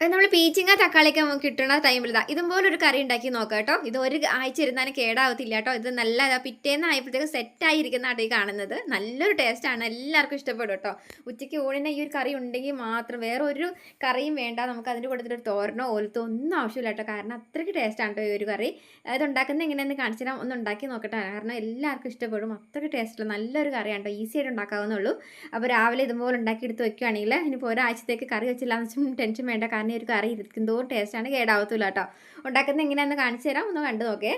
നമ്മൾ പീച്ചിങ്ങ തക്കാളിയൊക്കെ നമുക്ക് കിട്ടുന്ന ടൈമിൽ ഇതാ ഇതുപോലെ ഒരു കറി ഉണ്ടാക്കി നോക്കാം കേട്ടോ ഇത് ഒരു ആഴ്ച ഇരുന്നാലും കേടാവത്തില്ല കേട്ടോ ഇത് നല്ല പിറ്റേന്ന് ആയപ്പോഴത്തേക്ക് സെറ്റായിരിക്കുന്ന ഈ കാണുന്നത്. നല്ലൊരു ടേസ്റ്റാണ് എല്ലാവർക്കും ഇഷ്ടപ്പെടും കേട്ടോ ഉച്ചയ്ക്ക് ഊണിന് ഈ ഒരു കറി ഉണ്ടെങ്കിൽ മാത്രം വേറെ ഒരു കറിയും വേണ്ട. നമുക്ക് അതിന്റെ കൂട്ടത്തിൽ ഒരു തോരനോ ഓലത്തോ ഒന്നും ആവശ്യമില്ല കേട്ടോ കാരണം അത്രയ്ക്ക് ടേസ്റ്റാണ് കേട്ടോ ഈ ഒരു കറി. അത് ഉണ്ടാക്കുന്നത് എങ്ങനെയെന്ന് കാണിച്ചു തരാം. ഒന്ന് ഉണ്ടാക്കി നോക്കട്ടെ. കാരണം എല്ലാവർക്കും ഇഷ്ടപ്പെടും. അത്രയ്ക്ക് ടേസ്റ്റുള്ള നല്ലൊരു കറിയാണ് കേട്ടോ ഈസി ആയിട്ട് ഉണ്ടാക്കാവുന്നുള്ളൂ അപ്പോൾ രാവിലെ ഇതുപോലെ ഉണ്ടാക്കി എടുത്ത് വെക്കുകയാണെങ്കിൽ ഇനിയിപ്പോൾ ഒരാഴ്ചത്തേക്ക് കറി വെച്ചില്ല എന്ന് വെച്ചാൽ ടെൻഷൻ വേണ്ട. കാരണം ഈ ഒരു കറി ഇരിക്കുന്നതോറും ടേസ്റ്റാണ് കേടാവത്തില്ല കേട്ടോ ഉണ്ടാക്കുന്നത് എങ്ങനെയാണെന്ന് കാണിച്ചു തരാം. ഒന്ന് കണ്ടു നോക്കേ.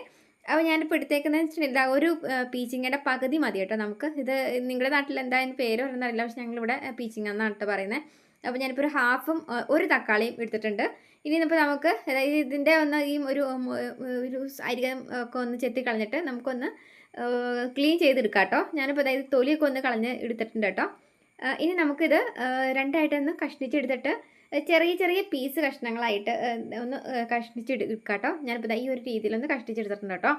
അപ്പോൾ ഞാനിപ്പോൾ എടുത്തേക്കുന്നത് വെച്ചിട്ടുണ്ടെങ്കിൽ ഒരു പീച്ചിങ്ങയുടെ പകുതി മതി കേട്ടോ നമുക്ക്. ഇത് നിങ്ങളുടെ നാട്ടിൽ എന്താ അതിന് പേര് പറയുന്നറിയില്ല പക്ഷെ ഞങ്ങളിവിടെ പീച്ചിങ്ങ എന്നാണ് കേട്ടോ പറയുന്നത്. അപ്പോൾ ഞാനിപ്പോൾ ഒരു ഹാഫും ഒരു തക്കാളിയും എടുത്തിട്ടുണ്ട്. ഇനി ഇപ്പോൾ നമുക്ക് അതായത് ഇതിന്റെ ഒന്ന് ഈ ഒരു ഒരു അരികം ഒക്കെ ഒന്ന് ചെത്തി കളഞ്ഞിട്ട് നമുക്കൊന്ന് ക്ലീൻ ചെയ്തെടുക്കാം കേട്ടോ ഞാനിപ്പോൾ അതായത് തൊലിയൊക്കെ ഒന്ന് കളഞ്ഞ് എടുത്തിട്ടുണ്ട് കേട്ടോ ഇനി നമുക്കിത് രണ്ടായിട്ടൊന്ന് കഷ്ണിച്ചെടുത്തിട്ട് ചെറിയ ചെറിയ പീസ് കഷ്ണങ്ങളായിട്ട് ഒന്ന് കഷ്ണിച്ചെടുക്കാം കേട്ടോ ഞാനിപ്പോൾ ഈ ഒരു രീതിയിലൊന്ന് കഷ്ണിച്ചെടുത്തിട്ടുണ്ട് കേട്ടോ.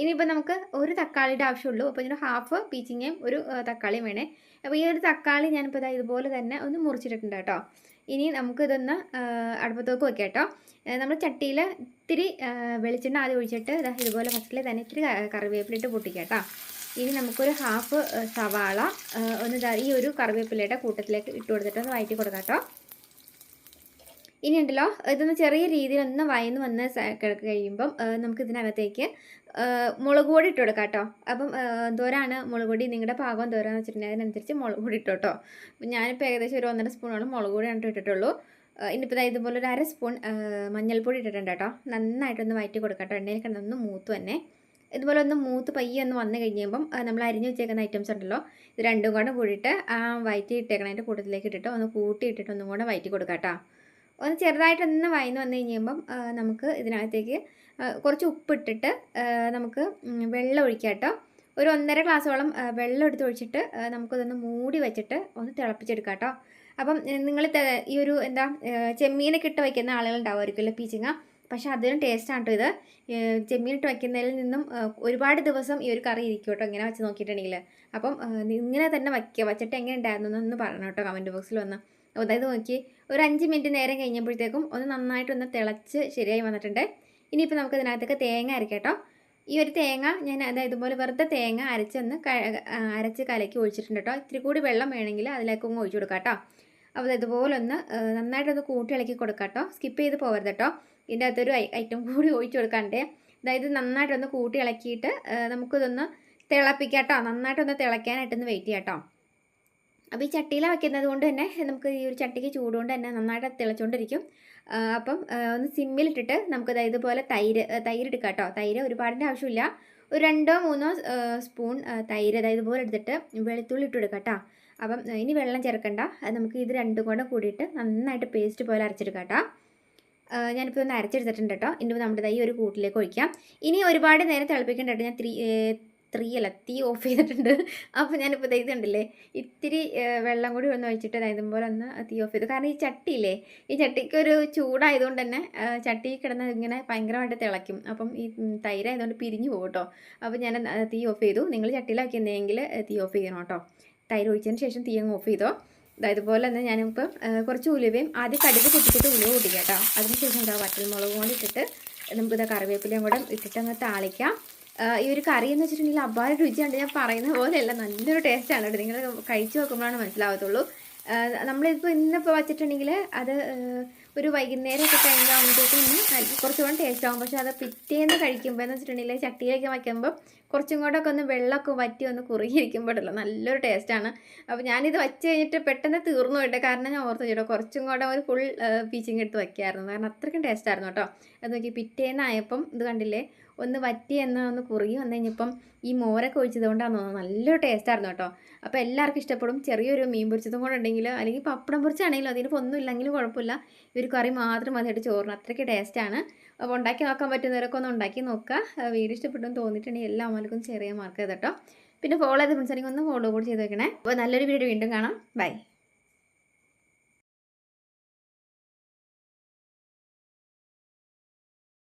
ഇനിയിപ്പോൾ നമുക്ക് ഒരു തക്കാളിയുടെ ആവശ്യമുള്ളൂ. അപ്പോൾ ഇതിന് ഹാഫ് പീച്ചിങ്ങയും ഒരു തക്കാളിയും വേണേ. അപ്പോൾ ഈ ഒരു തക്കാളി ഞാനിപ്പോൾ ഇതാ ഇതുപോലെ തന്നെ ഒന്ന് മുറിച്ചിട്ടുണ്ട് കേട്ടോ. ഇനി നമുക്കിതൊന്ന് അടുപ്പത്തേക്ക് വയ്ക്കാം കേട്ടോ. നമ്മൾ ചട്ടിയിൽ ഇത്തിരി വെളിച്ചെണ്ണ ആദ്യം ഒഴിച്ചിട്ട് ഇതുപോലെ ഫസ്റ്റിൽ തന്നെ ഇത്തിരി കറിവേപ്പിലിട്ട് പൊട്ടിക്കാം കേട്ടോ. ഇനി നമുക്കൊരു ഹാഫ് സവാള ഒന്ന് ഈ ഒരു കറിവേപ്പിലയുടെ കൂട്ടത്തിലേക്ക് ഇട്ട് കൊടുത്തിട്ട് ഒന്ന് വഴറ്റി കൊടുക്കാം കേട്ടോ. ഇനി ഉണ്ടല്ലോ ഇതൊന്ന് ചെറിയ രീതിയിൽ ഒന്ന് വയന്ന് വന്ന് കഴിയുമ്പം നമുക്ക് ഇതിനകത്തേക്ക് മുളക് പൊടി ഇട്ട് കൊടുക്കാം കേട്ടോ. അപ്പം എന്തോരാണ് മുളക് പൊടി? നിങ്ങളുടെ പാകം എന്തോരാന്ന് വെച്ചിട്ടുണ്ടെങ്കിൽ അതിനനുസരിച്ച് മുളക് പൊടി ഇട്ടോ കേട്ടോ. ഞാനിപ്പോൾ ഏകദേശം ഒരു ഒന്നര സ്പൂണോളം മുളക് പൊടിയാണ് ഇട്ടിട്ടുള്ളൂ. ഇനിയിപ്പോൾ ഇതുപോലെ ഒരു അര സ്പൂൺ മഞ്ഞൾപ്പൊടി ഇട്ടിട്ടുണ്ട് കേട്ടോ. നന്നായിട്ടൊന്ന് വയറ്റി കൊടുക്കാം കേട്ടോ. എണ്ണയിൽ കിടന്നൊന്ന് മൂത്ത് തന്നെ ഇതുപോലെ ഒന്ന് മൂത്ത് പയ്യെ ഒന്ന് വന്നു കഴിയുമ്പം നമ്മൾ അരിഞ്ഞു വെച്ചേക്കുന്ന ഐറ്റംസ് ഉണ്ടല്ലോ. ഇത് രണ്ടും കൂടെ കൂടിയിട്ട് ആ വയറ്റി ഇട്ടേക്കണതിന്റെ കൂട്ടത്തിലേക്ക് ഇട്ടിട്ട് ഒന്ന് കൂട്ടി ഇട്ടിട്ട് ഒന്നും കൂടെ വയറ്റി കൊടുക്കാം കേട്ടോ. ഒന്ന് ചെറുതായിട്ടൊന്ന് വയന്ന് വന്നു കഴിയുമ്പം നമുക്ക് ഇതിനകത്തേക്ക് കുറച്ച് ഉപ്പിട്ടിട്ട് നമുക്ക് വെള്ളം ഒഴിക്കാം കേട്ടോ. ഒരു ഒന്നര ഗ്ലാസ്സോളം വെള്ളം എടുത്ത് ഒഴിച്ചിട്ട് നമുക്കതൊന്ന് മൂടി വെച്ചിട്ട് ഒന്ന് തിളപ്പിച്ചെടുക്കാം കേട്ടോ. അപ്പം നിങ്ങൾ ഈ ഒരു എന്താ ചെമ്മീനൊക്കെ ഇട്ട് വയ്ക്കുന്ന ആളുകളുണ്ടാവുമായിരിക്കുമല്ലോ പീച്ചിങ്ങ. പക്ഷെ അതിനും ടേസ്റ്റാണ് കേട്ടോ ഇത്. ചെമ്മീനിട്ട് വയ്ക്കുന്നതിൽ നിന്നും ഒരുപാട് ദിവസം ഈ ഒരു കറി ഇരിക്കും കേട്ടോ ഇങ്ങനെ വെച്ച് നോക്കിയിട്ടുണ്ടെങ്കിൽ അപ്പം ഇങ്ങനെ തന്നെ വയ്ക്കുക വച്ചിട്ട് എങ്ങനെ ഉണ്ടായിരുന്നു എന്നൊന്ന് പറയണം കേട്ടോ കമന്റ് ബോക്സിൽ വന്ന്. അതായത് നോക്കി ഒരു അഞ്ച് മിനിറ്റ് നേരം കഴിഞ്ഞപ്പോഴത്തേക്കും ഒന്ന് നന്നായിട്ടൊന്ന് തിളച്ച് ശരിയായി വന്നിട്ടുണ്ട്. ഇനിയിപ്പോൾ നമുക്ക് ഇതിനകത്തേക്ക് തേങ്ങ അരക്കട്ടോ. ഈ ഒരു തേങ്ങ ഞാൻ അതായത് ഇതുപോലെ വെറുതെ തേങ്ങ അരച്ചൊന്ന് അരച്ച് കലക്കി ഒഴിച്ചിട്ടുണ്ട് കേട്ടോ. ഇത്തിരി കൂടി വെള്ളം വേണമെങ്കിൽ അതിലേക്ക് ഒന്ന് ഒഴിച്ചു കൊടുക്കാം കേട്ടോ. അപ്പോൾ ഇതുപോലെ ഒന്ന് നന്നായിട്ടൊന്ന് കൂട്ടി ഇളക്കി കൊടുക്കാം കേട്ടോ. സ്കിപ്പ് ചെയ്ത് പോകരുത് കേട്ടോ. ഇതിന്റെ അകത്തൊരു ഐറ്റം കൂടി ഒഴിച്ചു കൊടുക്കാണ്ട്. അതായത് നന്നായിട്ടൊന്ന് കൂട്ടി ഇളക്കിയിട്ട് നമുക്കിതൊന്ന് തിളപ്പിക്കാം കേട്ടോ. നന്നായിട്ടൊന്ന് തിളയ്ക്കാനായിട്ടൊന്ന് വെയിറ്റ് ചെയ്യാം കേട്ടോ. അപ്പോൾ ഈ ചട്ടിയിൽ വയ്ക്കുന്നത് കൊണ്ട് തന്നെ നമുക്ക് ഈ ഒരു ചട്ടിക്ക് ചൂടുകൊണ്ട് തന്നെ നന്നായിട്ട് തിളച്ചുകൊണ്ടിരിക്കും അപ്പം ഒന്ന് സിമ്മിലിട്ടിട്ട് നമുക്ക് ഇതുപോലെ തൈര് തൈര് എടുക്കാം കേട്ടോ. തൈര് ഒരുപാടിന്റെ ആവശ്യമില്ല. ഒരു രണ്ടോ മൂന്നോ സ്പൂൺ തൈര് അതായത് ഇതുപോലെ എടുത്തിട്ട് വെളുത്തുള്ളി ഇട്ട് കേട്ടോ. അപ്പം ഇനി വെള്ളം ചേർക്കണ്ട. നമുക്ക് ഇത് രണ്ടും കൂടെ കൂടിയിട്ട് നന്നായിട്ട് പേസ്റ്റ് പോലെ അരച്ചെടുക്കാം കേട്ടോ. ഞാനിപ്പോൾ ഒന്ന് അരച്ചെടുത്തിട്ടുണ്ട് കേട്ടോ. ഇനി നമ്മുടെ ഈ ഒരു കൂട്ടിലേക്ക് ഒഴിക്കാം. ഇനി ഒരുപാട് നേരം തിളപ്പിക്കേണ്ട കേട്ടോ. ഞാൻ ത്രീ ത്രീ അല്ല തീ ഓഫ് ചെയ്തിട്ടുണ്ട്. അപ്പോൾ ഞാനിപ്പോൾ ഇത് കണ്ടില്ലേ ഇത്തിരി വെള്ളം കൂടി ഒന്ന് ഒഴിച്ചിട്ട് ഇതുപോലെ ഒന്ന് തീ ഓഫ് ചെയ്തു. കാരണം ഈ ചട്ടിയില്ലേ ഈ ചട്ടിക്ക് ഒരു ചൂടായതുകൊണ്ട് തന്നെ ചട്ടി കിടന്ന് ഇങ്ങനെ ഭയങ്കരമായിട്ട് തിളയ്ക്കും. അപ്പം ഈ തൈരായതുകൊണ്ട് പിരിഞ്ഞു പോകും കേട്ടോ. അപ്പോൾ ഞാൻ തീ ഓഫ് ചെയ്തു. നിങ്ങൾ ചട്ടിയിലാക്കി എന്തെങ്കിൽ തീ ഓഫ് ചെയ്യണം കേട്ടോ. തൈര് ഒഴിച്ചതിന് ശേഷം തീ അങ്ങ് ഓഫ് ചെയ്തോ. ഇതുപോലെ തന്നെ ഞാനിപ്പം കുറച്ച് ഉലുവയും ആദ്യം കടുക് പൊട്ടിച്ചിട്ട് ഉലുവ പൊട്ടിക്കാം കേട്ടോ. അതിനുശേഷം എന്താ വറ്റൽമുളക് കൊണ്ട് ഇട്ടിട്ട് നമുക്കിത് കറിവേപ്പിലയും കൂടെ ഇട്ടിട്ട് അങ്ങ് താളിക്കാം. ഈ ഒരു കറി എന്ന് വെച്ചിട്ടുണ്ടെങ്കിൽ അപാര രുചിയാണ് ഞാൻ പറയുന്ന പോലെയല്ല. നല്ലൊരു ടേസ്റ്റാണ് കേട്ടോ. നിങ്ങൾ കഴിച്ചു നോക്കുമ്പോഴാണ് മനസ്സിലാവത്തുള്ളൂ. നമ്മളിപ്പോൾ ഇന്നിപ്പോൾ വച്ചിട്ടുണ്ടെങ്കിൽ അത് ഒരു വൈകുന്നേരമൊക്കെ കഴിഞ്ഞാകുമ്പോഴത്തേക്കും കുറച്ചുകൂടെ ടേസ്റ്റ് ആകും പക്ഷേ അത് പിറ്റേന്ന് കഴിക്കുമ്പോൾ എന്ന് വെച്ചിട്ടുണ്ടെങ്കിൽ ചട്ടിയിലേക്ക് വയ്ക്കുമ്പോൾ കുറച്ചും കൂടെ ഒക്കെ ഒന്ന് വെള്ളമൊക്കെ വറ്റി ഒന്ന് കുറുകിയിരിക്കുമ്പോഴല്ലോ നല്ലൊരു ടേസ്റ്റാണ് അപ്പോൾ ഞാനിത് വെച്ച് കഴിഞ്ഞിട്ട് പെട്ടെന്ന് തീർന്നു പോയിട്ട് കാരണം ഞാൻ ഓർത്ത് വെച്ചിട്ടോ കുറച്ചും കൂടെ ഒരു ഫുൾ പീച്ചിങ് എടുത്ത് വയ്ക്കായിരുന്നു. കാരണം അത്രയ്ക്കും ടേസ്റ്റായിരുന്നു കേട്ടോ. അത് നോക്കി പിറ്റേന്നായപ്പം ഇത് കണ്ടില്ലേ ഒന്ന് വറ്റി എന്ന് ഒന്ന് കുറുകി വന്നു കഴിഞ്ഞപ്പം ഈ മോരൊക്കെ ഒഴിച്ചത് കൊണ്ടാണ് നല്ലൊരു ടേസ്റ്റായിരുന്നു കേട്ടോ. അപ്പോൾ എല്ലാവർക്കും ഇഷ്ടപ്പെടും. ചെറിയൊരു മീൻ പൊരിച്ചതും കൂടെ ഉണ്ടെങ്കിൽ അല്ലെങ്കിൽ പപ്പടം പൊരിച്ചാണെങ്കിലും അതിനിപ്പോൾ ഒന്നും ഇല്ലെങ്കിലും കുഴപ്പമില്ല. ഈ ഒരു കറി മാത്രം മതിയായിട്ട് ചോറിന്. അത്രയ്ക്ക് ടേസ്റ്റാണ് അപ്പോൾ ഉണ്ടാക്കി നോക്കാൻ പറ്റുന്നവരൊക്കെ ഒന്ന് ഉണ്ടാക്കി നോക്കുക. വീഡിയോ ഇഷ്ടപ്പെട്ടെന്ന് തോന്നിയിട്ടുണ്ടെങ്കിൽ എല്ലാ അമ്മക്കും ചെറിയ മാർക്ക് ചെയ്ത് കേട്ടോ. പിന്നെ ഫോളോ ചെയ്ത് ഫ്രണ്ട്സ് ഒന്ന് ഫോളോ കൂടി ചെയ്ത് വെക്കണേ. അപ്പോൾ നല്ലൊരു വീഡിയോ വീണ്ടും കാണാം. ബൈ